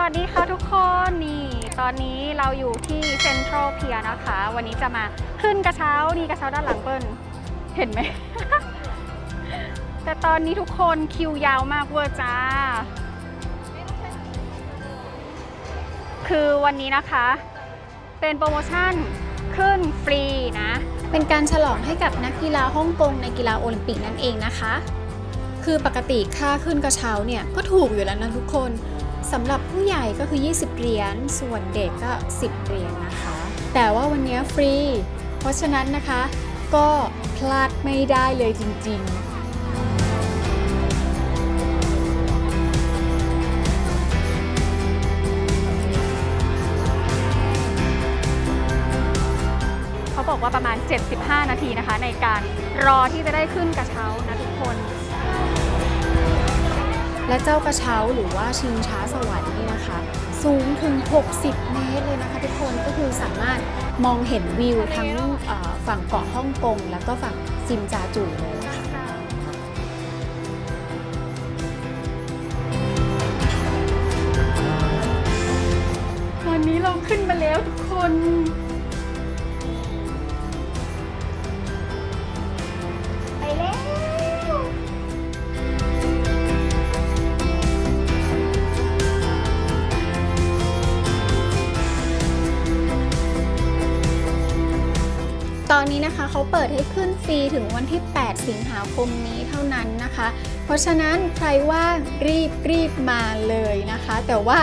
สวัสดีค่ะทุกคนนี่ ตอนนี้เราอยู่ที่เซ็นทรัลเพียนะคะ วันนี้จะมาขึ้นกระเช้านี่กระเช้าด้านหลังเปิ้ลเห็นไหม แต่ตอนนี้ทุกคนคิวยาวมากเวอร์จ้า คือวันนี้นะคะ เป็นโปรโมชั่นขึ้นฟรีนะ เป็นการฉลองให้กับนักกีฬาฮ่องกงในกีฬาโอลิมปิกนั่นเองนะคะ คือปกติค่าขึ้นกระเช้าเนี่ยก็ถูกอยู่แล้วนะทุกคน สำหรับผู้ใหญ่ก็คือ 20 เหรียญ ส่วนเด็กก็ 10 เหรียญนะคะ แต่ว่าวันนี้ฟรี เพราะฉะนั้นนะคะ ก็พลาดไม่ได้เลยจริงๆเขาบอกว่าประมาณ 75 นาทีนะคะ ในการรอที่จะได้ขึ้นกระเช้านะ และเจ้ากระเช้าหรือว่าชิงช้าสวรรค์นี่นะคะ สูงถึง 60 เมตรเลยนะคะทุกคนก็คือสามารถมองเห็นวิวทั้งฝั่งเกาะฮ่องกงแล้วก็ฝั่งซิมจาจูเลยค่ะวันนี้เราขึ้นมาแล้วทุกคน ตอนนี้นะคะเขาเปิดให้ขึ้นฟรีถึงวันที่ 8 สิงหาคมนี้เท่านั้นนะคะ เพราะฉะนั้นใครว่างรีบรีบมาเลยนะคะ แต่ว่า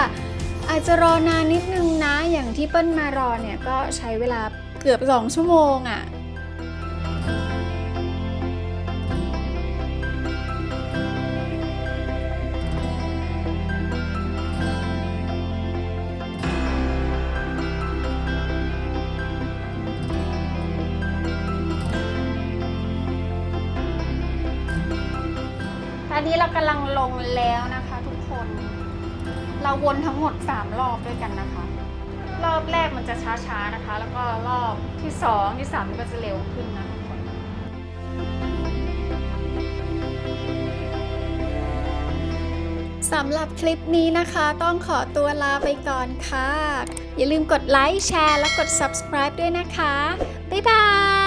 อาจจะรอนานนิดนึงนะ อย่างที่เปิ้ลมารอเนี่ยก็ใช้เวลาเกือบ 2 ชั่วโมงอะ่ะ อันนี้เรากำลังลงแล้วนะคะทุกคน เราวนทั้งหมด 3 รอบด้วยกันนะคะ รอบแรกมันจะช้าๆนะคะ แล้วก็รอบที่ 2 ที่3มันก็จะเร็วขึ้นนะทุกคนสำหรับคลิปนี้นะคะ ต้องขอตัวลาไปก่อนค่ะ อย่าลืมกดไลค์แชร์และกด subscribe ด้วยนะคะ บ๊ายบาย